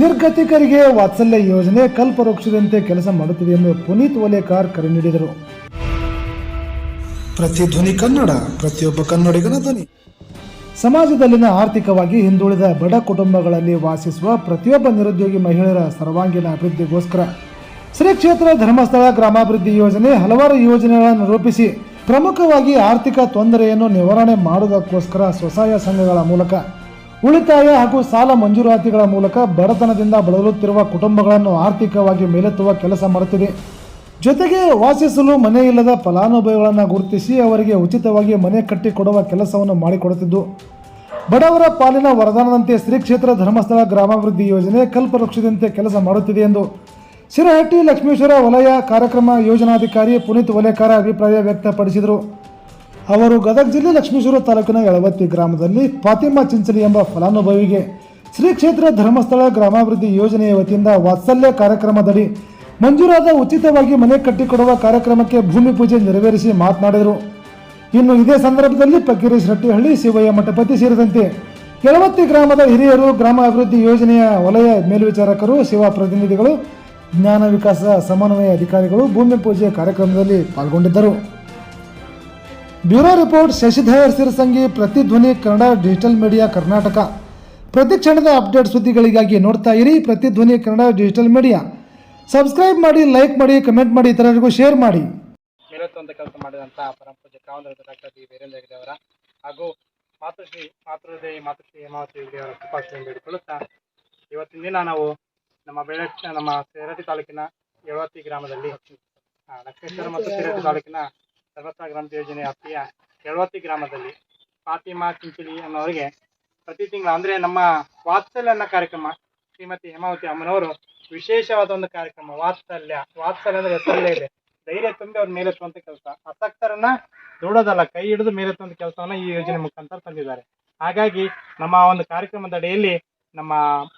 ನಿರ್ಗತಿಕರಿಗೆ ವಾತ್ಸಲ್ಯ ಯೋಜನೆ ಕಲ್ಪವೃಕ್ಷದಂತೆ ಕೆಲಸ ಮಾಡುತ್ತಿದೆ ಎಂದು ಪುನೀತ್ ಓಲೇಕಾರ್ ಕರೆ ನೀಡಿದರು. ಪ್ರತಿಧ್ವನಿ ಕನ್ನಡ, ಪ್ರತಿಯೊಬ್ಬ ಕನ್ನಡಿಗನ ಧ್ವನಿ. ಸಮಾಜದಲ್ಲಿನ ಆರ್ಥಿಕವಾಗಿ ಹಿಂದುಳಿದ ಬಡ ಕುಟುಂಬಗಳಲ್ಲಿ ವಾಸಿಸುವ ಪ್ರತಿಯೊಬ್ಬ ನಿರುದ್ಯೋಗಿ ಮಹಿಳೆಯರ ಸರ್ವಾಂಗೀಣ ಅಭಿವೃದ್ಧಿಗೋಸ್ಕರ ಶ್ರೀ ಕ್ಷೇತ್ರ ಧರ್ಮಸ್ಥಳ ಗ್ರಾಮಾಭಿವೃದ್ಧಿ ಯೋಜನೆ ಹಲವಾರು ಯೋಜನೆಗಳನ್ನು ರೂಪಿಸಿ ಪ್ರಮುಖವಾಗಿ ಆರ್ಥಿಕ ತೊಂದರೆಯನ್ನು ನಿವಾರಣೆ ಮಾಡುವುದಕ್ಕೋಸ್ಕರ ಸ್ವಸಹಾಯ ಸಂಘಗಳ ಮೂಲಕ ಉಳಿತಾಯ ಹಾಗೂ ಸಾಲ ಮಂಜೂರಾತಿಗಳ ಮೂಲಕ ಬಡತನದಿಂದ ಬಳಲುತ್ತಿರುವ ಕುಟುಂಬಗಳನ್ನು ಆರ್ಥಿಕವಾಗಿ ಮೇಲೆತ್ತುವ ಕೆಲಸ ಮಾಡುತ್ತಿದೆ. ಜೊತೆಗೆ ವಾಸಿಸಲು ಮನೆ ಇಲ್ಲದ ಫಲಾನುಭವಿಗಳನ್ನು ಗುರುತಿಸಿ ಅವರಿಗೆ ಉಚಿತವಾಗಿ ಮನೆ ಕಟ್ಟಿಕೊಡುವ ಕೆಲಸವನ್ನು ಮಾಡಿಕೊಡುತ್ತಿದ್ದು, ಬಡವರ ಪಾಲಿನ ವರದಾನದಂತೆ ಶ್ರೀ ಕ್ಷೇತ್ರ ಧರ್ಮಸ್ಥಳ ಗ್ರಾಮಾಭಿವೃದ್ಧಿ ಯೋಜನೆ ಕಲ್ಪವೃಕ್ಷದಂತೆ ಕೆಲಸ ಮಾಡುತ್ತಿದೆ ಎಂದು ಶಿರಹಟ್ಟಿ ಲಕ್ಷ್ಮೇಶ್ವರ ವಲಯ ಕಾರ್ಯಕ್ರಮ ಯೋಜನಾಧಿಕಾರಿ ಪುನೀತ್ ವಲೇಕಾರ ಅಭಿಪ್ರಾಯ ವ್ಯಕ್ತಪಡಿಸಿದರು. ಅವರು ಗದಗ ಜಿಲ್ಲೆ ಲಕ್ಷ್ಮೀಶ್ವರ ತಾಲೂಕಿನ ಯಳವತ್ತಿ ಗ್ರಾಮದಲ್ಲಿ ಫಾತಿಮಾ ಚಿಂಚಲಿ ಎಂಬ ಫಲಾನುಭವಿಗೆ ಶ್ರೀ ಕ್ಷೇತ್ರ ಧರ್ಮಸ್ಥಳ ಗ್ರಾಮಾಭಿವೃದ್ಧಿ ಯೋಜನೆಯ ವತಿಯಿಂದ ವಾತ್ಸಲ್ಯ ಕಾರ್ಯಕ್ರಮದಡಿ ಮಂಜೂರಾದ ಉಚಿತವಾಗಿ ಮನೆ ಕಟ್ಟಿಕೊಡುವ ಕಾರ್ಯಕ್ರಮಕ್ಕೆ ಭೂಮಿ ಪೂಜೆ ನೆರವೇರಿಸಿ ಮಾತನಾಡಿದರು. ಇನ್ನು ಇದೇ ಸಂದರ್ಭದಲ್ಲಿ ಫಕೀರೇಶ್ ರಟ್ಟಿಹಳ್ಳಿ, ಶಿವಯ್ಯ ಮಠಪತಿ ಸೇರಿದಂತೆ ಯಳವತ್ತಿ ಗ್ರಾಮದ ಹಿರಿಯರು ಗ್ರಾಮ ಅಭಿವೃದ್ಧಿ ಯೋಜನೆಯ ವಲಯ ಮೇಲ್ವಿಚಾರಕರು, ಸೇವಾ ಪ್ರತಿನಿಧಿಗಳು, ಜ್ಞಾನ ವಿಕಾಸ ಸಮನ್ವಯ ಅಧಿಕಾರಿಗಳು ಭೂಮಿ ಪೂಜೆ ಕಾರ್ಯಕ್ರಮದಲ್ಲಿ ಪಾಲ್ಗೊಂಡಿದ್ದರು. Bureau report Shashidhar Sirasangi Prathidhwani Kannada, digital media Karnataka. ಪ್ರತಿ ಕ್ಷಣದ ಅಪ್ಡೇಟ್ ಸುದ್ದಿಗಳಿಗಾಗಿ ನೋಡ್ತಾ ಇರಿ Prathidhwani Kannada, digital media. Subscribe ಮಾಡಿ, ಲೈಕ್ ಮಾಡಿ, ಕಮೆಂಟ್ ಮಾಡಿ, ಇತರರಿಗೂ ಶೇರ್ ಮಾಡಿ. ಮೇಲುತ್ತುವಂತ ಕೆಲಸ ಮಾಡಿದಂಥ ಪರಮ ಪೂಜ್ಯ ಡಾಕ್ಟರ್ ವೀರೇಂದ್ರ ಅವರ ಹಾಗೂ ಮಾತೃಶ್ರೀ ಮಾತೃದೇವಿ ಮಾತೃಶ್ರೀ ಹೇಮಾವತಿ ಹೆಗಡೆ ಅವರ ಕೃಪಾಶ್ರೀಯನ್ನು ಬೇಡಿಕೊಳ್ಳುತ್ತಾ ಇವತ್ತಿನ ದಿನ ನಾವು ನಮ್ಮ ಬೆಳೆ ನಮ್ಮ ಸೇರಟಿ ತಾಲೂಕಿನ ಯಳವತ್ತಿ ಗ್ರಾಮದಲ್ಲಿ ಲಕ್ಷ್ಮೇಶ್ವರ ಮತ್ತು ಸೇರಟಿ ತಾಲೂಕಿನ ಧರ್ಮಸ್ಥಳ ಗ್ರಾಮ ಯೋಜನೆ ವ್ಯಾಪ್ತಿಯ ಕೆಳವತ್ತಿ ಗ್ರಾಮದಲ್ಲಿ ಫಾತಿಮಾ ಚಿಂಚಲಿ ಅನ್ನೋರಿಗೆ ಪ್ರತಿ ತಿಂಗಳು, ಅಂದ್ರೆ ನಮ್ಮ ವಾತ್ಸಲ್ಯನ ಕಾರ್ಯಕ್ರಮ, ಶ್ರೀಮತಿ ಹೇಮಾವತಿ ಅಮ್ಮನವರು ವಿಶೇಷವಾದ ಒಂದು ಕಾರ್ಯಕ್ರಮ, ವಾತ್ಸಲ್ಯ. ವಾತ್ಸಲ್ಯ ಅಂದ್ರೆ ಹೆಸರಲ್ಲೇ ಇದೆ. ಧೈರ್ಯ ತುಂಬಿ ಅವ್ರ ಮೇಲೆತ್ತುವಂತ ಕೆಲಸ. ಅಸಕ್ತರನ್ನ ದೂಡೋದಲ್ಲ ಕೈ ಹಿಡಿದು ಮೇಲೆ ಮೇಲೆತ್ತುವಂತ ಕೆಲಸವನ್ನ ಈ ಯೋಜನೆ ಮುಖಾಂತರ ತಂದಿದ್ದಾರೆ. ಹಾಗಾಗಿ ನಮ್ಮ ಒಂದು ಕಾರ್ಯಕ್ರಮದ ಅಡಿಯಲ್ಲಿ ನಮ್ಮ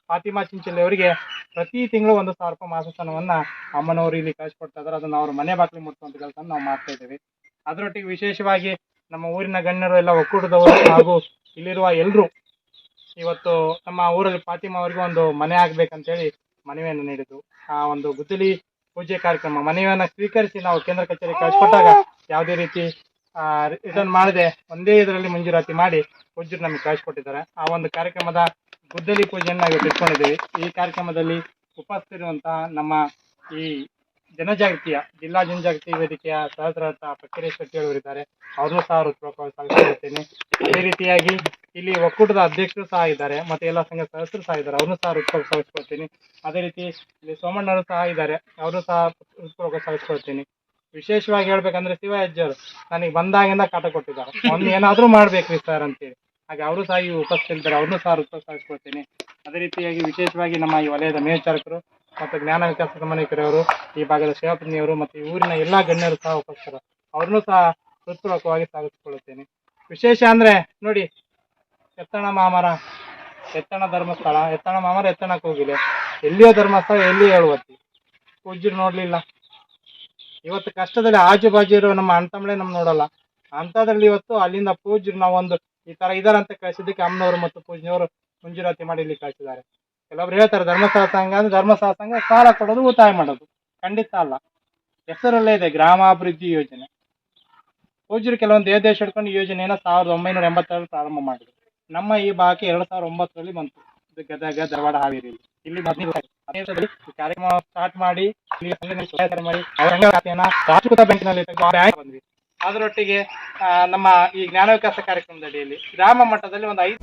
ಫಾತಿಮಾ ಚಿಂಚಲಿ ಅವರಿಗೆ ಪ್ರತಿ ತಿಂಗಳು ಒಂದು ಸಾವಿರ ರೂಪಾಯಿ ಮಾಸಾಸನವನ್ನ ಅಮ್ಮನವರು ಇಲ್ಲಿ ಕಳಿಸ್ಕೊಡ್ತಾ ಇದ್ದಾರೆ. ಅದನ್ನ ಅವ್ರ ಮನೆ ಬಾಗಿಲು ಮುಟ್ಟುವಂತ ಕೆಲಸ ನಾವು ಮಾಡ್ತಾ ಇದ್ದೇವೆ. ಅದರೊಟ್ಟಿಗೆ ವಿಶೇಷವಾಗಿ ನಮ್ಮ ಊರಿನ ಗಣ್ಯರು ಎಲ್ಲ ಒಕ್ಕೂಟದವರು ಹಾಗೂ ಇಲ್ಲಿರುವ ಎಲ್ಲರೂ ಇವತ್ತು ನಮ್ಮ ಊರಲ್ಲಿ ಫಾತಿಮಾ ಅವರಿಗೆ ಒಂದು ಮನೆ ಆಗ್ಬೇಕಂತೇಳಿ ಮನವಿಯನ್ನು ನೀಡಿದ್ರು ಆ ಒಂದು ಗುದ್ದಲಿ ಪೂಜೆ ಕಾರ್ಯಕ್ರಮ ಮನವಿಯನ್ನ ಸ್ವೀಕರಿಸಿ ನಾವು ಕೇಂದ್ರ ಕಚೇರಿ ಕಳಿಸ್ಕೊಟ್ಟಾಗ ಯಾವುದೇ ರೀತಿ ರಿಟರ್ನ್ ಮಾಡದೆ ಒಂದೇ ಇದರಲ್ಲಿ ಮಂಜೂರಾತಿ ಮಾಡಿ ಪೂಜ್ಯರು ನಮಗೆ ಕಳಿಸ್ಕೊಟ್ಟಿದ್ದಾರೆ. ಆ ಒಂದು ಕಾರ್ಯಕ್ರಮದ ಗುದ್ದಲಿ ಪೂಜೆಯನ್ನು ನಾವು ಇಟ್ಕೊಂಡಿದ್ದೀವಿ. ಈ ಕಾರ್ಯಕ್ರಮದಲ್ಲಿ ಉಪಸ್ಥಿತಿರುವಂತಹ ನಮ್ಮ ಈ ಜನಜಾಗೃತಿಯ ಜಿಲ್ಲಾ ಜನಜಾಗೃತಿ ವೇದಿಕೆಯ ಸಹಸ್ರಾರ್ಥ ಶೆಟ್ಟಿ ಅವರಿದ್ದಾರೆ ಅವ್ರನ್ನೂ ಸಹ ಹೃತ್ಪೂರ್ವಕವಾಗಿ ಸ್ವಾಗತಿಸುತ್ತೇನೆ ಅದೇ ರೀತಿಯಾಗಿ ಇಲ್ಲಿ ಒಕ್ಕೂಟದ ಅಧ್ಯಕ್ಷರು ಸಹ ಇದ್ದಾರೆ, ಮತ್ತೆ ಎಲ್ಲ ಸಂಘ ಸದಸ್ಯರು ಸಹ ಇದ್ದಾರೆ. ಅವ್ರನ್ನೂ ಸಹ ಹೃತ್ಪೂರ್ವಕ ಸ್ವಾಗತಿಸ್ಕೊಳ್ತೀನಿ ಅದೇ ರೀತಿ ಇಲ್ಲಿ ಸೋಮಣ್ಣರು ಸಹ ಇದ್ದಾರೆ ಅವರು ಸಹ ಹೃತ್ಪೂರ್ವಕ ಸ್ವಾಗತಿಸ್ಕೊಳ್ತೀನಿ ವಿಶೇಷವಾಗಿ ಹೇಳ್ಬೇಕಂದ್ರೆ ಶಿವ ಹೆಜ್ಜರು ನನಗೆ ಬಂದಾಗಿಂದ ಕಾಟ ಕೊಟ್ಟಿದ್ದಾರೆ. ಒಂದು ಏನಾದರೂ ಮಾಡ್ಬೇಕ್ರಿ ಸರ್ ಅಂತೇಳಿ. ಹಾಗೆ ಅವರು ಸಹ ಈ ಉಪಸ್ಥಿತರಿದ್ದಾರೆ ಅವ್ರನ್ನೂ ಸಹ ಹೃತ್ಪೂರ್ವಕ ಸ್ವಾಗತಿಸ್ಕೊಳ್ತೀನಿ ಅದೇ ರೀತಿಯಾಗಿ ವಿಶೇಷವಾಗಿ ನಮ್ಮ ಈ ವಲಯದ ಮೇಲ್ಚಾರಕರು ಮತ್ತು ಜ್ಞಾನ ವಿಕಾಸ ಸಂಬಂಧಿಕರವರು ಈ ಭಾಗದ ಶಿವಪ್ರಜ್ಞೆಯವರು ಮತ್ತು ಈ ಊರಿನ ಎಲ್ಲಾ ಗಣ್ಯರು ಸಹ ಉಪಸ್ಥಿತರು. ಅವ್ರನ್ನೂ ಸಹ ಹೃತ್ಪೂರ್ವಕವಾಗಿ ಸ್ವಾಗತಿಸಿಕೊಳ್ಳುತ್ತೇನೆ. ವಿಶೇಷ ಅಂದ್ರೆ ನೋಡಿ, ಎತ್ತಣ ಮಾಮರ, ಎತ್ತಣ ಧರ್ಮಸ್ಥಳ, ಎತ್ತಣ ಮಾಮರ ಎತ್ತಣಕ್ಕೆ ಹೋಗಿಲ್ಲ. ಎಲ್ಲಿಯೋ ಧರ್ಮಸ್ಥಳ, ಎಲ್ಲಿ ಹೇಳುವತ್ತಿ ಪೂಜ್ಯರು ನೋಡಲಿಲ್ಲ. ಇವತ್ತು ಕಷ್ಟದಲ್ಲಿ ಆಜು ಬಾಜು ಇರೋ ನಮ್ಮ ಅಣ್ತಂಬಳೆ ನಮ್ಮ ನೋಡಲ್ಲ. ಅಂಥದ್ರಲ್ಲಿ ಇವತ್ತು ಅಲ್ಲಿಂದ ಪೂಜ್ಯರು ನಾವೊಂದು ಈ ತರ ಇದಾರಂತ ಕಳಿಸಿದ್ದಕ್ಕೆ ಅಮ್ಮನವರು ಮತ್ತು ಪೂಜ್ಯವರು ಮಂಜೂರಾತಿ ಮಾಡಿ ಇಲ್ಲಿ ಕಳಿಸಿದ್ದಾರೆ. ಕೆಲವೊಬ್ರು ಹೇಳ್ತಾರೆ ಧರ್ಮಸ್ಥಳ ಸಂಘ ಅಂದ್ರೆ ಧರ್ಮಸ್ಥಳ ಸಂಘ ಸಾಲ ಕೊಡೋದು, ಉಳಿತಾಯ ಮಾಡೋದು. ಖಂಡಿತ ಅಲ್ಲ. ಹೆಸರಲ್ಲೇ ಇದೆ, ಗ್ರಾಮಾಭಿವೃದ್ಧಿ ಯೋಜನೆ. ಪೂಜ್ಯರು ಕೆಲವೊಂದು ದೇಶ ಹಿಡ್ಕೊಂಡು ಯೋಜನೆಯನ್ನ ಸಾವಿರದ ಒಂಬೈನೂರ ಎಂಬತ್ತರಲ್ಲಿ ಪ್ರಾರಂಭ ಮಾಡಿದ್ರು. ನಮ್ಮ ಈ ಭಾಗಕ್ಕೆ ಎರಡ್ ಸಾವಿರದ ಒಂಬತ್ತರಲ್ಲಿ ಬಂತು. ಇದು ಗದಗ, ಧಾರವಾಡ, ಹಾವೇರಿ. ಇಲ್ಲಿ ಕಾರ್ಯಕ್ರಮ ಸ್ಟಾರ್ಟ್ ಮಾಡಿ ಮಾಡಿ ಬ್ಯಾಂಕ್ನಲ್ಲಿ ಬಂದ್ವಿ. ಅದರೊಟ್ಟಿಗೆ ನಮ್ಮ ಈ ಜ್ಞಾನ ವಿಕಾಸ ಕಾರ್ಯಕ್ರಮದ ಅಡಿಯಲ್ಲಿ ಗ್ರಾಮ ಮಟ್ಟದಲ್ಲಿ ಒಂದು ಐದು